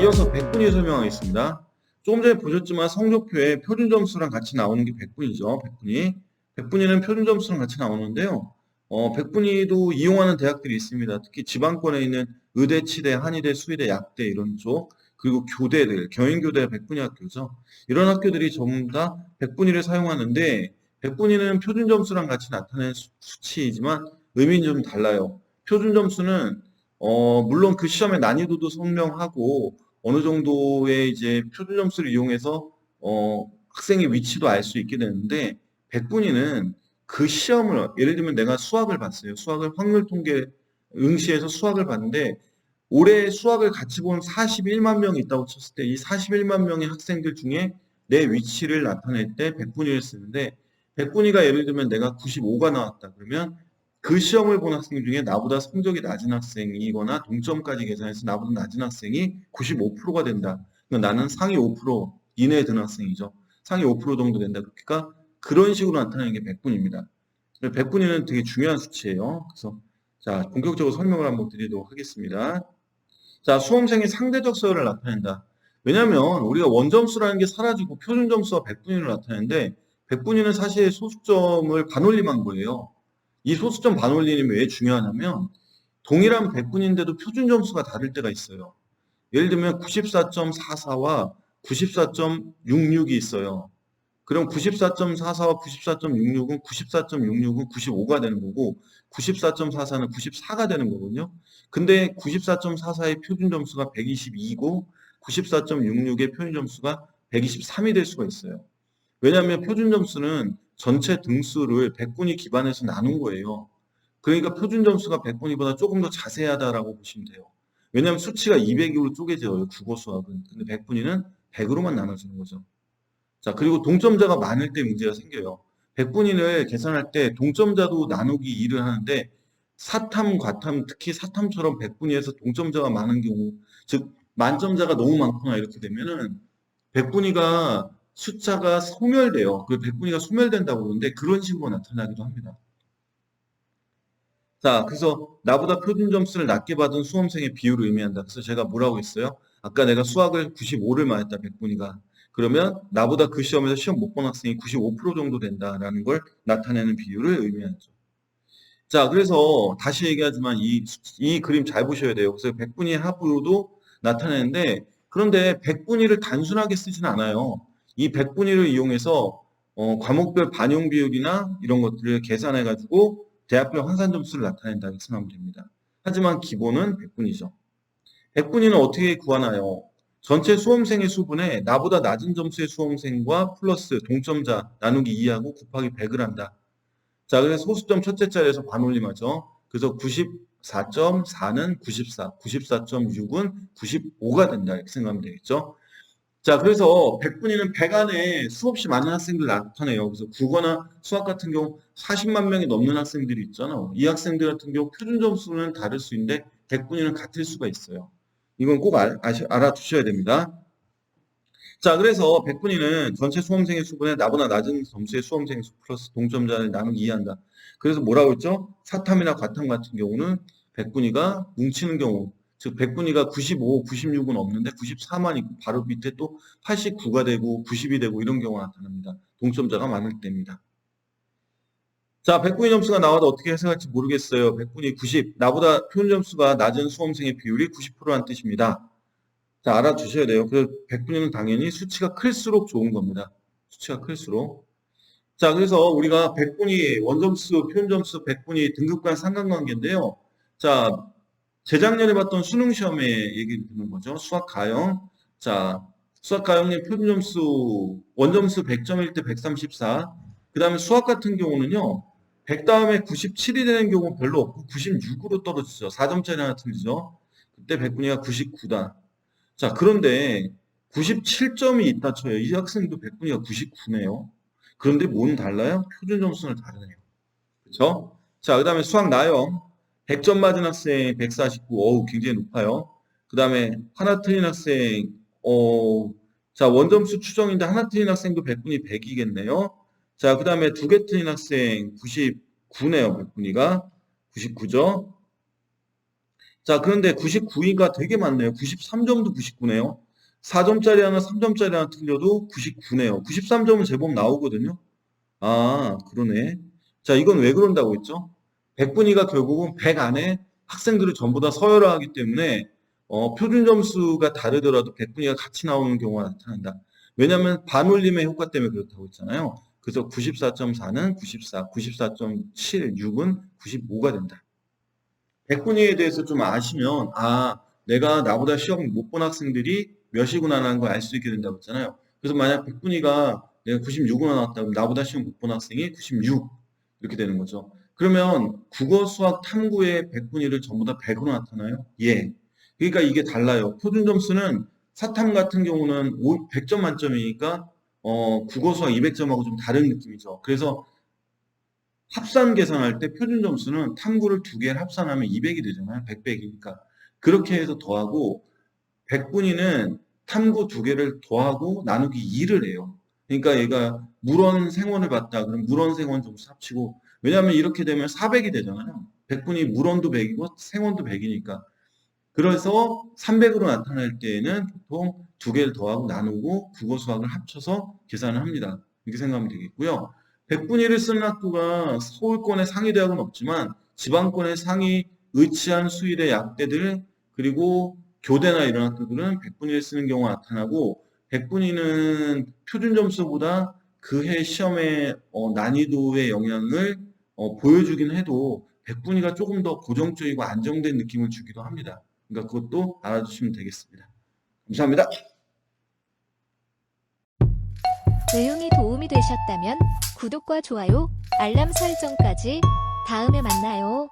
이어서 100분위 설명하겠습니다. 조금 전에 보셨지만 성적표에 표준 점수랑 같이 나오는 게 100분이죠. 100분위. 100분위는 표준 점수랑 같이 나오는데요. 어, 100분위도 이용하는 대학들이 있습니다. 특히 지방권에 있는 의대, 치대, 한의대, 수의대, 약대 이런 쪽 그리고 교대들, 경인교대 100분위 학교죠. 이런 학교들이 전부 다 100분위를 사용하는데 100분위는 표준 점수랑 같이 나타낸 수- 수치이지만 의미는 좀 달라요. 표준 점수는 어, 물론 그 시험의 난이도도 설명하고 어느 정도의 이제 표준 점수를 이용해서 어, 학생의 위치도 알 수 있게 되는데 100분위는 그 시험을 예를 들면 내가 수학을 봤어요. 수학을 확률 통계 응시에서 수학을 봤는데 올해 수학을 같이 본 41만 명이 있다고 쳤을 때 이 41만 명의 학생들 중에 내 위치를 나타낼 때 100분위를 쓰는데 100분위가 예를 들면 내가 95가 나왔다 그러면 그 시험을 본 학생 중에 나보다 성적이 낮은 학생이거나 동점까지 계산해서 나보다 낮은 학생이 95%가 된다. 그러니까 나는 상위 5% 이내에 드는 학생이죠. 상위 5% 정도 된다. 그러니까 그런 식으로 나타내는 게 100분입니다. 100분위는 되게 중요한 수치예요. 그래서 자 본격적으로 설명을 한번 드리도록 하겠습니다. 자 수험생의 상대적 서열을 나타낸다. 왜냐하면 우리가 원점수라는 게 사라지고 표준 점수와 100분위를 나타내는데 100분위는 사실 소수점을 반올림한 거예요. 이 소수점 반올림이 왜 중요하냐면 동일한 100분인데도 표준 점수가 다를 때가 있어요. 예를 들면 94.44와 94.66이 있어요. 그럼 94.44와 94.66은 94.66은 95가 되는 거고 94.44는 94가 되는 거거든요. 근데 94.44의 표준 점수가 122고 94.66의 표준 점수가 123이 될 수가 있어요. 왜냐하면 표준 점수는 전체 등수를 100분위 기반해서 나눈 거예요. 그러니까 표준 점수가 100분위보다 조금 더 자세하다라고 보시면 돼요. 왜냐하면 수치가 200으로 쪼개져요. 국어 수학은. 근데 100분위는 100으로만 나눠지는 거죠. 자, 그리고 동점자가 많을 때 문제가 생겨요. 100분위를 계산할 때 동점자도 나누기 2를 하는데 사탐, 과탐, 특히 사탐처럼 100분위에서 동점자가 많은 경우, 즉 만점자가 너무 많거나 이렇게 되면은 100분위가 숫자가 소멸돼요. 그 100분위가 소멸된다고 그러는데 그런 식으로 나타나기도 합니다. 자, 그래서 나보다 표준 점수를 낮게 받은 수험생의 비율을 의미한다. 그래서 제가 뭐라고 했어요? 아까 내가 수학을 95를 맞았다, 100분위가. 그러면 나보다 그 시험에서 시험 못 본 학생이 95% 정도 된다라는 걸 나타내는 비율을 의미하죠. 자, 그래서 다시 얘기하지만 이, 이 그림 잘 보셔야 돼요. 그래서 100분위 합으로도 나타내는데 그런데 100분위를 단순하게 쓰진 않아요. 이 100분위를 이용해서 어, 과목별 반영 비율이나 이런 것들을 계산해 가지고 대학별 환산 점수를 나타낸다 이렇게 생각하면 됩니다. 하지만 기본은 100분위죠. 100분위는 어떻게 구하나요? 전체 수험생의 수분에 나보다 낮은 점수의 수험생과 플러스 동점자 나누기 2하고 곱하기 100을 한다. 자, 그래서 소수점 첫째 자리에서 반올림하죠. 그래서 94.4는 94, 94.6은 95가 된다. 이렇게 생각하면 되겠죠. 자, 그래서 100분위는 100 안에 수없이 많은 학생들 나타내요. 그래서 국어나 수학 같은 경우 40만 명이 넘는 학생들이 있잖아. 이 학생들 같은 경우 표준 점수는 다를 수 있는데 100분위는 같을 수가 있어요. 이건 꼭 알, 아시, 알아두셔야 됩니다. 자, 그래서 100분위는 전체 수험생의 수분에 나보다 낮은 점수의 수험생의 수 플러스 동점자를 나누기 이해한다. 그래서 뭐라고 했죠? 사탐이나 과탐 같은 경우는 100분위가 뭉치는 경우, 즉 100분위가 95, 96은 없는데 94만 있고 바로 밑에 또 89가 되고 90이 되고 이런 경우가 나타납니다. 동점자가 많을 때입니다. 자, 100분위 점수가 나와도 어떻게 해석할지 모르겠어요. 100분위 90, 나보다 표준 점수가 낮은 수험생의 비율이 90%란 뜻입니다. 자, 알아두셔야 돼요. 그래서 100분위는 당연히 수치가 클수록 좋은 겁니다. 수치가 클수록. 자, 그래서 우리가 100분위, 원점수, 표준 점수, 100분위 등급 간 상관관계인데요. 자, 재작년에 봤던 수능 시험에 얘기를 듣는 거죠. 수학 가형. 자, 수학 가형의 표준 점수, 원점수 100점일 때 134. 그 다음에 수학 같은 경우는요. 100 다음에 97이 되는 경우 별로 없고 96으로 떨어지죠. 4점짜리 하나 틀리죠. 그때 100분위가 99다. 자, 그런데 97점이 있다 쳐요. 이 학생도 100분위가 99네요. 그런데 뭐는 달라요? 표준 점수는 다르네요. 그렇죠? 자, 그다음에 수학 나형 100점 맞은 학생 149. 어우, 굉장히 높아요. 그 다음에 하나 틀린 학생 어, 자, 원점수 추정인데 하나 틀린 학생도 100분위 100이겠네요. 자, 그 다음에 두 개 틀린 학생 99네요. 100분위가 99죠. 자, 그런데 99위가 되게 많네요. 93점도 99네요. 4점짜리 하나, 3점짜리 하나 틀려도 99네요. 93점은 제법 나오거든요. 아, 그러네. 자, 이건 왜 그런다고 했죠? 100분위가 결국은 100 안에 학생들을 전부 다 서열화하기 때문에 어, 표준 점수가 다르더라도 100분위가 같이 나오는 경우가 나타난다. 왜냐하면 반올림의 효과 때문에 그렇다고 했잖아요. 그래서 94.4는 94, 94.7, 6은 95가 된다. 100분위에 대해서 좀 아시면 아, 내가 나보다 시험 못 본 학생들이 몇이구나라는 걸 알 수 있게 된다고 했잖아요. 그래서 만약 100분위가 내가 96으로 나왔다면 나보다 시험 못 본 학생이 96 이렇게 되는 거죠. 그러면 국어, 수학, 탐구의 100분위를 전부 다 100으로 나타나요? 예. 그러니까 이게 달라요. 표준 점수는 사탐 같은 경우는 100점 만점이니까 어, 국어, 수학 200점하고 좀 다른 느낌이죠. 그래서 합산 계산할 때 표준 점수는 탐구를 두 개를 합산하면 200이 되잖아요. 100, 100이니까. 그렇게 해서 더하고 100분위는 탐구 두 개를 더하고 나누기 2를 해요. 그러니까 얘가 물원 생원을 봤다. 그럼 물원 생원 점수 합치고 왜냐하면 이렇게 되면 400이 되잖아요. 100분위 물원도 100이고 생원도 100이니까. 그래서 300으로 나타날 때에는 보통 두 개를 더하고 나누고 국어 수학을 합쳐서 계산을 합니다. 이렇게 생각하면 되겠고요. 100분위를 쓰는 학교가 서울권의 상위 대학은 없지만 지방권의 상위 의치한 수일의 약대들 그리고 교대나 이런 학교들은 100분위를 쓰는 경우가 나타나고 100분위는 표준 점수보다 그 해 시험의 어, 난이도의 영향을 어, 보여주긴 해도 100분위가 조금 더 고정적이고 안정된 느낌을 주기도 합니다. 그러니까 그것도 알아주시면 되겠습니다. 감사합니다. 내용이 도움이 되셨다면 구독과 좋아요, 알람 설정까지 다음에 만나요.